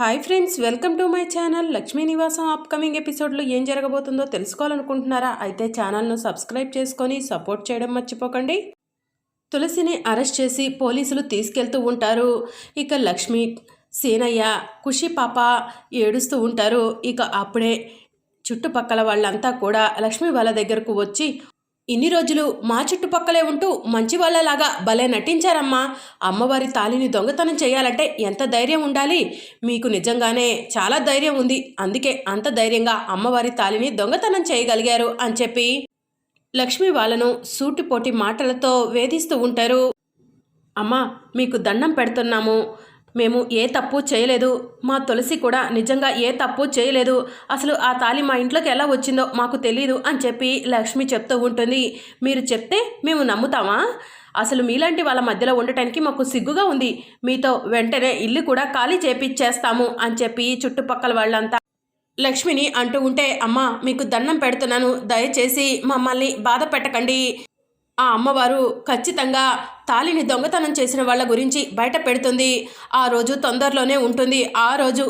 Hi friends welcome to my channel Lakshmi Nivasam upcoming ఎపిసోడ్లో ఏం జరగబోతుందో తెలుసుకోవాలనుకుంటున్నారా? అయితే ఛానల్ను సబ్స్క్రైబ్ చేసుకొని సపోర్ట్ చేయడం మర్చిపోకండి. తులసిని అరెస్ట్ చేసి పోలీసులు తీసుకెళ్తూ ఉంటారు. ఇక లక్ష్మి సీనయ్య ఖుషి పాప ఏడుస్తూ ఉంటారు. ఇక అప్పుడే చుట్టుపక్కల వాళ్ళంతా కూడా లక్ష్మి వాళ్ళ దగ్గరకు వచ్చి ఇన్ని రోజులు మా చుట్టుపక్కలే ఉంటూ మంచి వాళ్ళలాగా భలే నటించారమ్మా. అమ్మవారి తాలిని దొంగతనం చేయాలంటే ఎంత ధైర్యం ఉండాలి? మీకు నిజంగానే చాలా ధైర్యం ఉంది. అందుకే అంత ధైర్యంగా అమ్మవారి తాలిని దొంగతనం చేయగలిగారు అని చెప్పి లక్ష్మి వాళ్ళను సూటిపోటి మాటలతో వేధిస్తూ ఉంటారు. అమ్మా మీకు దండం పెడుతున్నాము. మేము ఏ తప్పు చేయలేదు. మా తులసి కూడా నిజంగా ఏ తప్పు చేయలేదు. అసలు ఆ తాలి మా ఇంట్లోకి ఎలా వచ్చిందో మాకు తెలియదు అని చెప్పి లక్ష్మి చెప్తూ ఉంటుంది. మీరు చెప్తే మేము నమ్ముతామా? అసలు మీలాంటి వాళ్ళ మధ్యలో ఉండటానికి మాకు సిగ్గుగా ఉంది. మీతో వెంటనే ఇల్లు కూడా ఖాళీ చేపిచ్చేస్తాము అని చెప్పి చుట్టుపక్కల వాళ్ళంతా లక్ష్మిని అంటూ ఉంటే అమ్మా మీకు దండం పెడుతున్నాను. దయచేసి మమ్మల్ని బాధ పెట్టకండి. ఆ అమ్మవారు ఖచ్చితంగా తాలిని దొంగతనం చేసిన వాళ్ళ గురించి బయట పెడుతుంది. ఆ రోజు తొందరలోనే ఉంటుంది. ఆ రోజు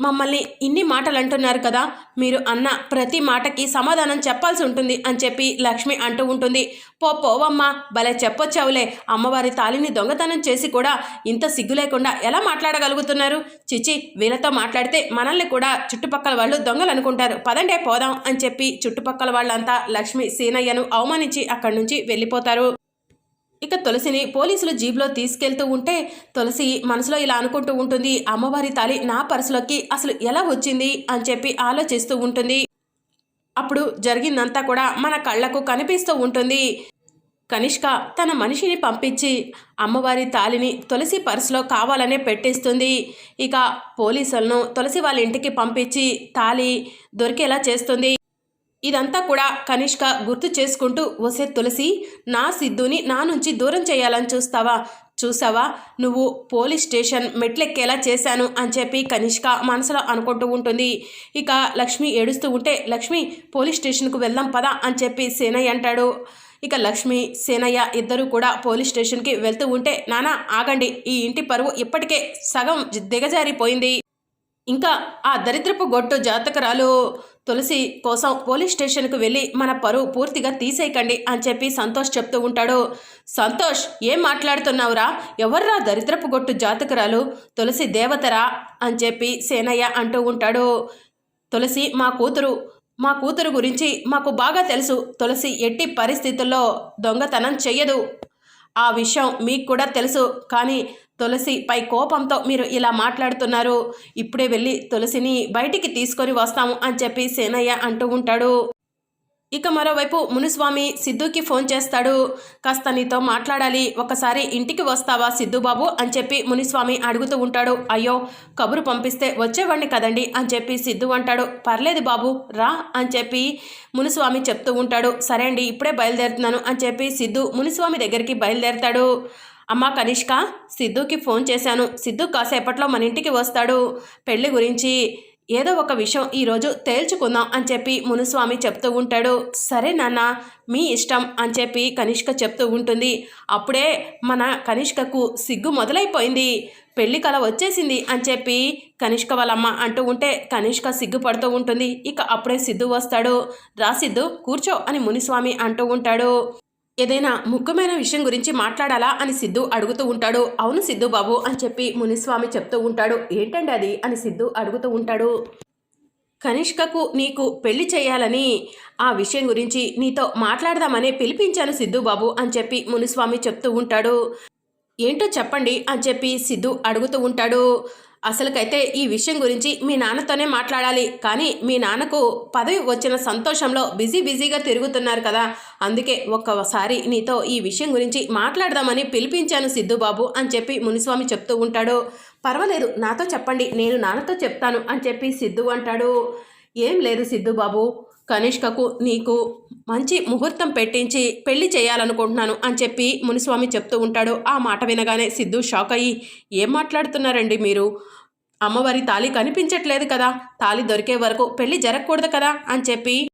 మమ్మల్ని ఇన్ని మాటలు అంటున్నారు కదా మీరు అన్న ప్రతి మాటకి సమాధానం చెప్పాల్సి ఉంటుంది అని చెప్పి లక్ష్మి అంటూ ఉంటుంది. పో పోవమ్మా భలే చెప్పొచ్చావులే. అమ్మవారి తాలిని దొంగతనం చేసి కూడా ఇంత సిగ్గు లేకుండా ఎలా మాట్లాడగలుగుతున్నారు? చిచి వీళ్ళతో మాట్లాడితే మనల్ని కూడా చుట్టుపక్కల వాళ్ళు దొంగలు అనుకుంటారు పదండే పోదాం అని చెప్పి చుట్టుపక్కల వాళ్ళంతా లక్ష్మి సీనయ్యను అవమానించి అక్కడి నుంచి వెళ్ళిపోతారు. ఇక తులసిని పోలీసులు జీబ్లో తీసుకెళ్తూ ఉంటే తులసి మనసులో ఇలా అనుకుంటూ ఉంటుంది అమ్మవారి తాలి నా పర్సులోకి అసలు ఎలా వచ్చింది? అని చెప్పి ఆలోచిస్తూ ఉంటుంది. అప్పుడు జరిగిందంతా కూడా మన కళ్ళకు కనిపిస్తూ ఉంటుంది. కనిష్క తన మనిషిని పంపించి అమ్మవారి తాలిని తులసి పర్సులో కావాలనే పెట్టేస్తుంది. ఇక పోలీసులను తులసి వాళ్ళ ఇంటికి పంపించి తాలి దొరికేలా చేస్తుంది. ఇదంతా కూడా కనిష్క గుర్తు చేసుకుంటూ వసే తులసి నా సిద్ధుని నా నుంచి దూరం చేయాలని చూస్తావా? చూసావా నువ్వు పోలీస్ స్టేషన్ మెట్లెక్కేలా చేశాను అని చెప్పి కనిష్క మనసులో అనుకుంటూ ఉంటుంది. ఇక లక్ష్మి ఏడుస్తూ ఉంటే లక్ష్మి పోలీస్ స్టేషన్కు వెళ్దాం పదా అని చెప్పి సేనయ్య అంటాడు. ఇక లక్ష్మి సేనయ్య ఇద్దరూ కూడా పోలీస్ స్టేషన్కి వెళ్తూ ఉంటే నానా ఆగండి ఈ ఇంటి పరువు ఇప్పటికే సగం దిగజారిపోయింది. ఇంకా ఆ దరిద్రపు గొట్టు జాతకరాలు తులసి కోసం పోలీస్ స్టేషన్కు వెళ్ళి మన పరువు పూర్తిగా తీసేయకండి అని చెప్పి సంతోష్ చెప్తూ ఉంటాడు. సంతోష్ ఏం మాట్లాడుతున్నావురా? ఎవర్రా దరిద్రపు గొట్టు జాతకరాలు? తులసి దేవతరా? అని చెప్పి సేనయ్య అంటూ ఉంటాడు. తులసి మా కూతురు మా కూతురు గురించి మాకు బాగా తెలుసు. తులసి ఎట్టి పరిస్థితుల్లో దొంగతనం చెయ్యదు. ఆ విషయం మీకు కూడా తెలుసు. కానీ తులసి పై కోపంతో మీరు ఇలా మాట్లాడుతున్నారు. ఇప్పుడే వెళ్ళి తులసిని బయటికి తీసుకొని వస్తాము అని చెప్పి సేనయ్య అంటూ ఉంటాడు. ఇక మరోవైపు మునుస్వామి సిద్ధుకి ఫోన్ చేస్తాడు. కాస్త నీతో మాట్లాడాలి ఒకసారి ఇంటికి వస్తావా సిద్ధుబాబు అని చెప్పి మునిస్వామి అడుగుతూ ఉంటాడు. అయ్యో కబురు పంపిస్తే వచ్చేవాడిని కదండి అని చెప్పి సిద్ధు అంటాడు. పర్లేదు బాబు రా అని చెప్పి మునిస్వామి చెప్తూ ఉంటాడు. సరే అండి ఇప్పుడే బయలుదేరుతున్నాను అని చెప్పి సిద్ధు మునిస్వామి దగ్గరికి బయలుదేరతాడు. అమ్మ కనిష్క సిద్ధుకి ఫోన్ చేశాను. సిద్ధు కాసేపట్లో మన ఇంటికి వస్తాడు. పెళ్ళి గురించి ఏదో ఒక విషయం ఈరోజు తేల్చుకుందాం అని చెప్పి మునుస్వామి చెప్తూ ఉంటాడు. సరే నాన్న మీ ఇష్టం అని చెప్పి కనిష్క చెప్తూ ఉంటుంది. అప్పుడే మన కనిష్కకు సిగ్గు మొదలైపోయింది. పెళ్ళి కళ వచ్చేసింది అని చెప్పి కనిష్క వాళ్ళమ్మ అంటూ ఉంటే కనిష్క సిగ్గుపడుతూ ఉంటుంది. ఇక అప్పుడే సిద్ధు వస్తాడు. రా సిద్ధు కూర్చో అని మునిస్వామి అంటూ ఉంటాడు. ఏదైనా ముఖ్యమైన విషయం గురించి మాట్లాడాలా అని సిద్ధు అడుగుతూ ఉంటాడు. అవును సిద్ధు బాబు అని చెప్పి మునిస్వామి చెప్తూ ఉంటాడు. ఏంటండి అది అని సిద్ధు అడుగుతూ ఉంటాడు. కనిష్కకు నీకు పెళ్ళి చేయాలని ఆ విషయం గురించి నీతో మాట్లాడదామని పిలిపించాను సిద్ధు బాబు అని చెప్పి మునిస్వామి చెప్తూ ఉంటాడు. ఏంటో చెప్పండి అని చెప్పి సిద్ధు అడుగుతూ ఉంటాడు. అసలుకైతే ఈ విషయం గురించి మీ నాన్నతోనే మాట్లాడాలి. కానీ మీ నాన్నకు పదవి వచ్చిన సంతోషంలో బిజీ బిజీగా తిరుగుతున్నారు కదా. అందుకే ఒక్కసారి నీతో ఈ విషయం గురించి మాట్లాడదామని పిలిపించాను సిద్ధుబాబు అని చెప్పి మునిస్వామి చెప్తూ ఉంటాడు. పర్వాలేదు నాతో చెప్పండి నేను నాన్నతో చెప్తాను అని చెప్పి సిద్ధు అంటాడు. ఏం లేదు సిద్ధుబాబు కనిష్కకు నీకు మంచి ముహూర్తం పెట్టించి పెళ్ళి చేయాలనుకుంటున్నాను అని చెప్పి మునిస్వామి చెప్తూ ఉంటాడు. ఆ మాట వినగానే సిద్ధు షాక్ అయ్యి ఏం మాట్లాడుతున్నారండి మీరు? అమ్మవారి తాళి కనిపించట్లేదు కదా. తాళి దొరికే వరకు పెళ్ళి జరగకూడదు కదా అని చెప్పి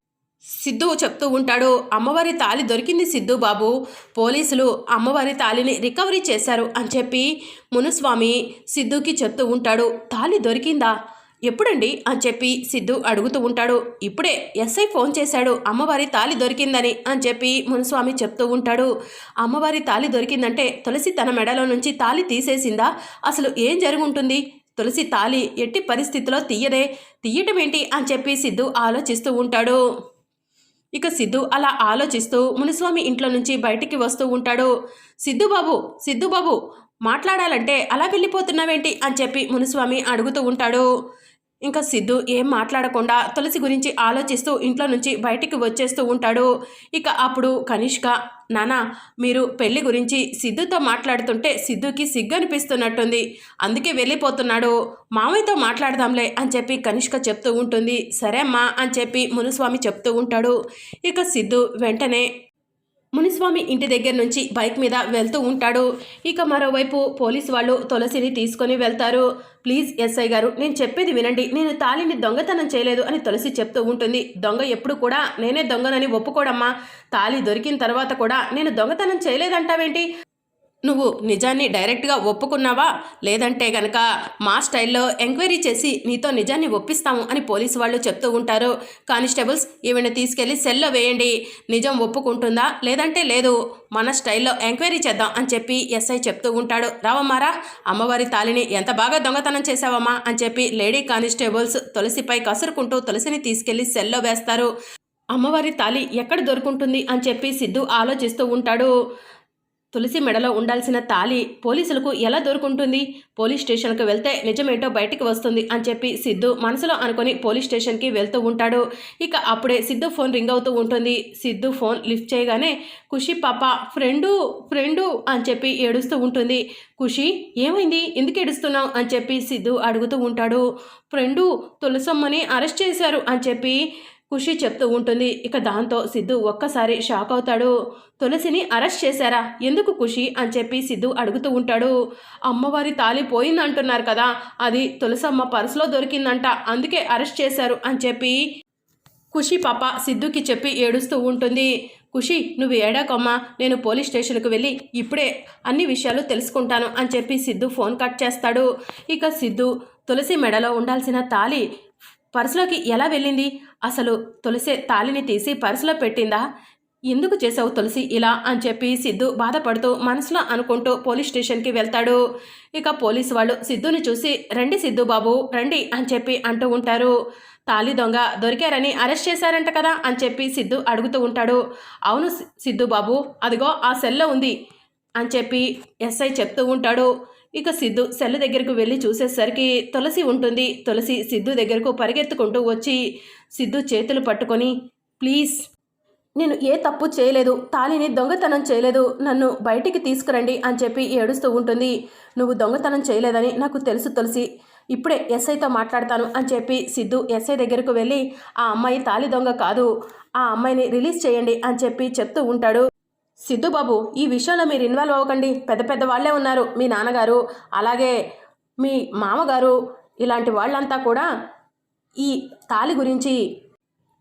సిద్ధు చెప్తూ ఉంటాడు. అమ్మవారి తాళి దొరికింది సిద్ధు బాబు. పోలీసులు అమ్మవారి తాళిని రికవరీ చేశారు అని చెప్పి మునుస్వామి సిద్ధుకి చెప్తూ ఉంటాడు. తాళి దొరికిందా? ఎప్పుడండి అని చెప్పి సిద్ధు అడుగుతూ ఉంటాడు. ఇప్పుడే ఎస్ఐ ఫోన్ చేశాడు. అమ్మవారి తాళి దొరికిందని అని చెప్పి మునుస్వామి చెప్తూ ఉంటాడు. అమ్మవారి తాళి దొరికిందంటే తులసి తన మెడలో నుంచి తాళి తీసేసిందా? అసలు ఏం జరుగుంటుంది? తులసి తాళి ఎట్టి పరిస్థితిలో తీయదే? తీయటం ఏంటి అని చెప్పి సిద్ధు ఆలోచిస్తూ ఉంటాడు. ఇక సిద్ధు అలా ఆలోచిస్తూ మునిస్వామి ఇంట్లో నుంచి బయటికి వస్తూ ఉంటాడు. సిద్ధుబాబు సిద్ధుబాబు మాట్లాడాలంటే అలా వెళ్ళిపోతున్నావేంటి? అని చెప్పి మునిస్వామి అడుగుతూ ఉంటాడు. ఇంకా సిద్ధు ఏం మాట్లాడకుండా తులసి గురించి ఆలోచిస్తూ ఇంట్లో నుంచి బయటికి వచ్చేస్తూ ఉంటాడు. ఇక అప్పుడు కనిష్క నానా మీరు పెళ్ళి గురించి సిద్ధుతో మాట్లాడుతుంటే సిద్ధుకి సిగ్గు అనిపిస్తున్నట్టుంది అందుకే వెళ్ళిపోతున్నాడు. మామయ్యతో మాట్లాడదాంలే అని చెప్పి కనిష్క చెప్తూ ఉంటుంది. సరే అమ్మా అని చెప్పి మునుస్వామి చెప్తూ ఉంటాడు. ఇక సిద్ధు వెంటనే మునిస్వామి ఇంటి దగ్గర నుంచి బైక్ మీద వెళ్తూ ఉంటాడు. ఇక మరోవైపు పోలీస్ వాళ్ళు తులసిని తీసుకొని వెళ్తారు. ప్లీజ్ ఎస్ఐ గారు నేను చెప్పేది వినండి. నేను తాళిని దొంగతనం చేయలేదు అని తులసి చెప్తూ ఉంటుంది. దొంగ ఎప్పుడు కూడా నేనే దొంగనని ఒప్పుకోడమ్మా. తాళి దొరికిన తర్వాత కూడా నేను దొంగతనం చేయలేదంటావేంటి? నువ్వు నిజాన్ని డైరెక్ట్గా ఒప్పుకున్నావా? లేదంటే గనక మా స్టైల్లో ఎంక్వైరీ చేసి నీతో నిజాన్ని ఒప్పిస్తాము అని పోలీసు వాళ్ళు చెప్తూ ఉంటారు. కానిస్టేబుల్స్ ఈవిని తీసుకెళ్ళి సెల్లో వేయండి. నిజం ఒప్పుకుంటుందా? లేదంటే లేదు మన స్టైల్లో ఎంక్వైరీ చేద్దాం అని చెప్పి ఎస్ఐ చెప్తూ ఉంటాడు. రావమ్మారా అమ్మవారి తాలిని ఎంత బాగా దొంగతనం చేసావమ్మా అని చెప్పి లేడీ కానిస్టేబుల్స్ తులసిపై కసురుకుంటూ తులసిని తీసుకెళ్ళి సెల్లో వేస్తారు. అమ్మవారి తాలి ఎక్కడ దొరుకుంటుంది అని చెప్పి సిద్ధు ఆలోచిస్తూ ఉంటాడు. తులసి మెడలో ఉండాల్సిన తాలి పోలీసులకు ఎలా దొరుకుంటుంది? పోలీస్ స్టేషన్కి వెళ్తే నిజమేంటో బయటికి వస్తుంది అని చెప్పి సిద్ధు మనసులో అనుకుని పోలీస్ స్టేషన్కి వెళ్తూ ఉంటాడు. ఇక అప్పుడే సిద్ధు ఫోన్ రింగ్ అవుతూ ఉంటుంది. సిద్ధు ఫోన్ లిఫ్ట్ చేయగానే ఖుషి పాప ఫ్రెండు ఫ్రెండు అని చెప్పి ఏడుస్తూ ఉంటుంది. ఖుషి ఏమైంది? ఎందుకు ఏడుస్తున్నావు? అని చెప్పి సిద్ధు అడుగుతూ ఉంటాడు. ఫ్రెండు తులసమ్మని అరెస్ట్ చేశారు అని చెప్పి ఖుషి చెప్తూ ఉంటుంది. ఇక దాంతో సిద్ధు ఒక్కసారి షాక్ అవుతాడు. తులసిని అరెస్ట్ చేశారా? ఎందుకు ఖుషి? అని చెప్పి సిద్ధు అడుగుతూ ఉంటాడు. అమ్మవారి తాలి పోయిందంటున్నారు కదా. అది తులసమ్మ పర్సులో దొరికిందంట. అందుకే అరెస్ట్ చేశారు అని చెప్పి ఖుషి పాప సిద్ధుకి చెప్పి ఏడుస్తూ ఉంటుంది. ఖుషి నువ్వు ఏడాకమ్మా. నేను పోలీస్ స్టేషన్కి వెళ్ళి ఇప్పుడే అన్ని విషయాలు తెలుసుకుంటాను అని చెప్పి సిద్ధు ఫోన్ కట్ చేస్తాడు. ఇక సిద్ధు తులసి మెడలో ఉండాల్సిన తాలి పర్సులోకి ఎలా వెళ్ళింది? అసలు తులసి తాలిని తీసి పర్సులో పెట్టిందా? ఎందుకు చేసావు తులసి ఇలా అని చెప్పి సిద్ధు బాధపడుతూ మనసులో అనుకుంటూ పోలీస్ స్టేషన్కి వెళ్తాడు. ఇక పోలీసు వాళ్ళు సిద్ధుని చూసి రండి సిద్ధు బాబు రండి అని చెప్పి అంటూ ఉంటారు. తాలి దొంగ దొరికారని అరెస్ట్ చేశారంట కదా అని చెప్పి సిద్ధు అడుగుతూ ఉంటాడు. అవును సిద్ధు బాబు అదిగో ఆ సెల్లో ఉంది అని చెప్పి ఎస్ఐ చెప్తూ ఉంటాడు. ఇక సిద్ధు సెల్ దగ్గరకు వెళ్ళి చూసేసరికి తులసి ఉంటుంది. తులసి సిద్ధు దగ్గరకు పరిగెత్తుకుంటూ వచ్చి సిద్ధు చేతులు పట్టుకొని ప్లీజ్ నేను ఏ తప్పు చేయలేదు. తాళిని దొంగతనం చేయలేదు. నన్ను బయటికి తీసుకురండి అని చెప్పి ఏడుస్తూ ఉంటుంది. నువ్వు దొంగతనం చేయలేదని నాకు తెలుసు తులసి. ఇప్పుడే ఎస్ఐతో మాట్లాడతాను అని చెప్పి సిద్ధు ఎస్ఐ దగ్గరకు వెళ్ళి ఆ అమ్మాయి తాళి దొంగ కాదు. ఆ అమ్మాయిని రిలీజ్ చేయండి అని చెప్పి చెప్తూ ఉంటాడు. సిద్ధుబాబు ఈ విషయంలో మీరు ఇన్వాల్వ్ అవ్వకండి. పెద్ద పెద్ద వాళ్ళే ఉన్నారు. మీ నాన్నగారు అలాగే మీ మామగారు ఇలాంటి వాళ్ళంతా కూడా ఈ తాలి గురించి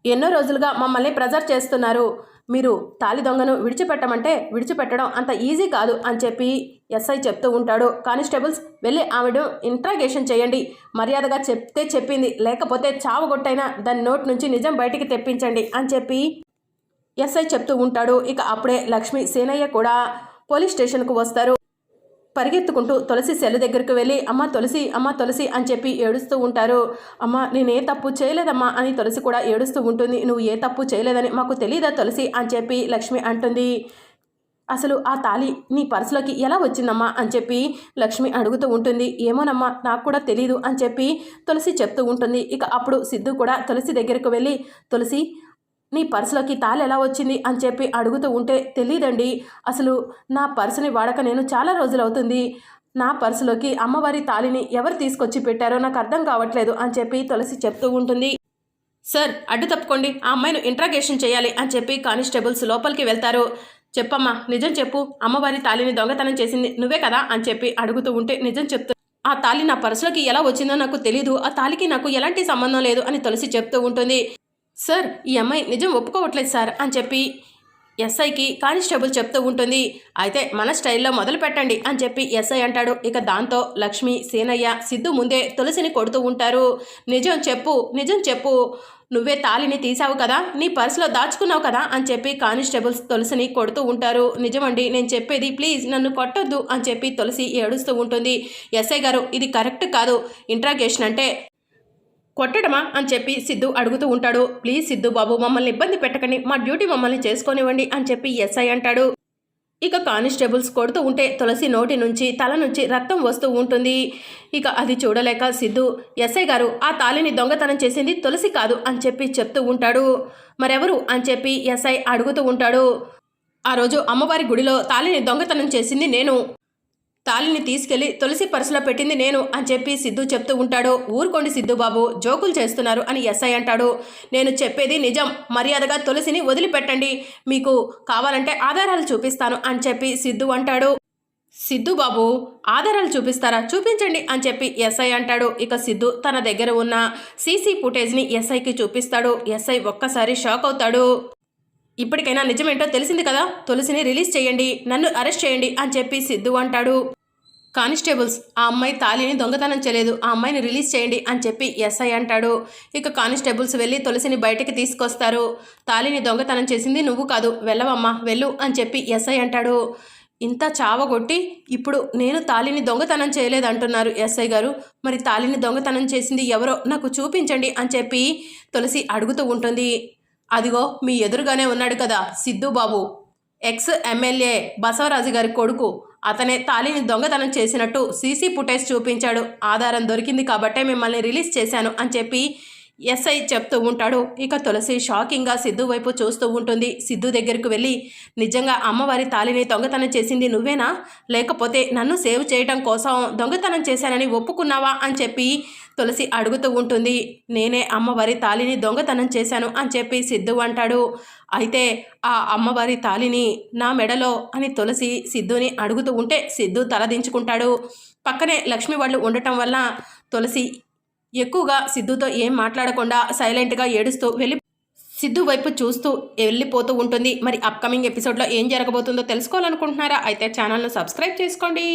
ఎన్నో రోజులుగా మమ్మల్ని ప్రెజర్ చేస్తున్నారు. మీరు తాలి దొంగను విడిచిపెట్టమంటే విడిచిపెట్టడం అంత ఈజీ కాదు అని చెప్పి ఎస్ఐ చెప్తూ ఉంటాడు. కానిస్టేబుల్స్ వెళ్ళి ఆవిడ ఇంట్రాగేషన్ చేయండి. మర్యాదగా చెప్తే చెప్పింది లేకపోతే చావుగొట్టైనా దాని నోట్ నుంచి నిజం బయటికి తెప్పించండి అని చెప్పి ఎస్ఐ చెప్తూ ఉంటాడు ఇక అప్పుడే లక్ష్మి సేనయ్య కూడా పోలీస్ స్టేషన్కు వస్తారు. పరిగెత్తుకుంటూ తులసి సెల్ దగ్గరికి వెళ్ళి అమ్మ తులసి అమ్మ తులసి అని చెప్పి ఏడుస్తూ ఉంటారు. అమ్మ నేనే తప్పు చేయలేదమ్మా అని తులసి కూడా ఏడుస్తూ ఉంటుంది. నువ్వు ఏ తప్పు చేయలేదని మాకు తెలియదా తులసి అని చెప్పి లక్ష్మి అంటుంది. అసలు ఆ తాళి నీ పర్సులోకి ఎలా వచ్చిందమ్మా అని చెప్పి లక్ష్మి అడుగుతూ ఉంటుంది. ఏమోనమ్మా నాకు కూడా తెలీదు అని చెప్పి తులసి చెప్తూ ఉంటుంది. ఇక అప్పుడు సిద్ధు కూడా తులసి దగ్గరకు వెళ్ళి తులసి నీ పర్సులోకి తాళి ఎలా వచ్చింది అని చెప్పి అడుగుతూ ఉంటే తెలియదండి అసలు నా పర్సుని వాడక నేను చాలా రోజులు అవుతుంది నా పర్సులోకి అమ్మవారి తాళిని ఎవరు తీసుకొచ్చి పెట్టారో నాకు అర్థం కావట్లేదు అని చెప్పి తులసి చెప్తూ ఉంటుంది. సార్ అడ్డు తప్పుకోండి. ఆ అమ్మాయిని ఇంట్రాగేషన్ చేయాలి అని చెప్పి కానిస్టేబుల్స్ లోపలికి వెళ్తారు. చెప్పమ్మా నిజం చెప్పు. అమ్మవారి తాళిని దొంగతనం చేసింది నువ్వే కదా అని చెప్పి అడుగుతూ ఉంటే నిజం చెప్తూ ఆ తాళి నా పర్సులోకి ఎలా వచ్చిందో నాకు తెలీదు. ఆ తాళికి నాకు ఎలాంటి సంబంధం లేదు అని తులసి చెప్తూ ఉంటుంది. సార్ ఈ అమ్మాయి నిజం ఒప్పుకోవట్లేదు సార్ అని చెప్పి ఎస్ఐకి కానిస్టేబుల్ చెప్తూ ఉంటుంది. అయితే మన స్టైల్లో మొదలు పెట్టండి అని చెప్పి ఎస్ఐ అంటాడు. ఇక దాంతో లక్ష్మి సీనయ్య సిద్ధు ముందే తులసిని కొడుతూ ఉంటారు. నిజం చెప్పు నిజం చెప్పు నువ్వే తాలిని తీసావు కదా నీ పర్సులో దాచుకున్నావు కదా అని చెప్పి కానిస్టేబుల్స్ తులసిని కొడుతూ ఉంటారు. నిజమండి నేను చెప్పేది ప్లీజ్ నన్ను కొట్టొద్దు అని చెప్పి తులసి ఏడుస్తూ ఉంటుంది. ఎస్ఐ గారు ఇది కరెక్ట్ కాదు. ఇంట్రాగేషన్ అంటే కొట్టడమా అని చెప్పి సిద్ధు అడుగుతూ ఉంటాడు. ప్లీజ్ సిద్ధు బాబు మమ్మల్ని ఇబ్బంది పెట్టకండి. మా డ్యూటీ మమ్మల్ని చేసుకోనివ్వండి అని చెప్పి ఎస్ఐ అంటాడు. ఇక కానిస్టేబుల్స్ కొడుతూ ఉంటే తులసి నోటి నుంచి తల నుంచి రక్తం వస్తూ ఉంటుంది. ఇక అది చూడలేక సిద్ధు ఎస్ఐ గారు ఆ తాలిని దొంగతనం చేసింది తులసి కాదు అని చెప్పి చెప్తూ ఉంటాడు. మరెవరు? అని చెప్పి ఎస్ఐ అడుగుతూ ఉంటాడు. ఆ రోజు అమ్మవారి గుడిలో తాలిని దొంగతనం చేసింది నేను. తాలిని తీసుకెళ్ళి తులసి పర్సులో పెట్టింది నేను అని చెప్పి సిద్ధు చెప్తూ ఉంటాడు. ఊరుకోండి సిద్ధు బాబు జోకులు చేస్తున్నారు అని ఎస్ఐ అంటాడు. నేను చెప్పేది నిజం. మర్యాదగా తులసిని వదిలిపెట్టండి. మీకు కావాలంటే ఆధారాలు చూపిస్తాను అని చెప్పి సిద్ధు అంటాడు. సిద్ధు బాబు ఆధారాలు చూపిస్తారా? చూపించండి అని చెప్పి ఎస్ఐ అంటాడు. ఇక సిద్ధు తన దగ్గర ఉన్న సీసీ ఫుటేజ్ని ఎస్ఐకి చూపిస్తాడు. ఎస్ఐ ఒక్కసారి షాక్ అవుతాడు. ఇప్పటికైనా నిజమేంటో తెలిసింది కదా? తులసిని రిలీజ్ చేయండి నన్ను అరెస్ట్ చేయండి అని చెప్పి సిద్ధు అంటాడు. కానిస్టేబుల్స్ ఆ అమ్మాయి తాలిని దొంగతనం చేయలేదు ఆ అమ్మాయిని రిలీజ్ చేయండి అని చెప్పి ఎస్ఐ అంటాడు. ఇక కానిస్టేబుల్స్ వెళ్ళి తులసిని బయటకి తీసుకొస్తారు. తాలిని దొంగతనం చేసింది నువ్వు కాదు వెళ్ళవమ్మా వెళ్ళు అని చెప్పి ఎస్ఐ అంటాడు. ఇంత చావగొట్టి ఇప్పుడు నేను తాలిని దొంగతనం చేయలేదు అంటున్నారు ఎస్ఐ గారు. మరి తాలిని దొంగతనం చేసింది ఎవరో నాకు చూపించండి అని చెప్పి తులసి అడుగుతూ ఉంటుంది. అదిగో మీ ఎదురుగానే ఉన్నాడు కదా సిద్ధుబాబు ఎక్స్ ఎమ్మెల్యే బసవరాజు గారి కొడుకు. అతనే తాలిని దొంగతనం చేసినట్టు సీసీ ఫుటేజ్ చూపించాడు. ఆధారం దొరికింది కాబట్టే మిమ్మల్ని రిలీజ్ చేశాను అని చెప్పి ఎస్ఐ చెప్తూ ఉంటాడు. ఇక తులసి షాకింగ్గా సిద్ధు వైపు చూస్తూ ఉంటుంది. సిద్ధు దగ్గరకు వెళ్ళి నిజంగా అమ్మవారి తాలిని దొంగతనం చేసింది నువ్వేనా? లేకపోతే నన్ను సేవ్ చేయటం కోసం దొంగతనం చేశానని ఒప్పుకున్నావా? అని చెప్పి తులసి అడుగుతూ ఉంటుంది నేనే అమ్మవారి తాలిని దొంగతనం చేశాను అని చెప్పి సిద్ధు అంటాడు. అయితే ఆ అమ్మవారి తాలిని నా మెడలో అని తులసి సిద్ధుని అడుగుతూ ఉంటే సిద్ధు తలదించుకుంటాడు పక్కనే లక్ష్మి వాళ్ళు ఉండటం వల్ల తులసి ఎక్కువగా సిద్ధుతో ఏం మాట్లాడకుండా సైలెంట్గా ఏడుస్తూ వెళ్ళి సిద్ధు వైపు చూస్తూ వెళ్ళిపోతూ ఉంటుంది. మరి అప్కమింగ్ ఎపిసోడ్లో ఏం జరగబోతుందో తెలుసుకోవాలనుకుంటున్నారా? అయితే ఛానల్ను సబ్స్క్రైబ్ చేసుకోండి.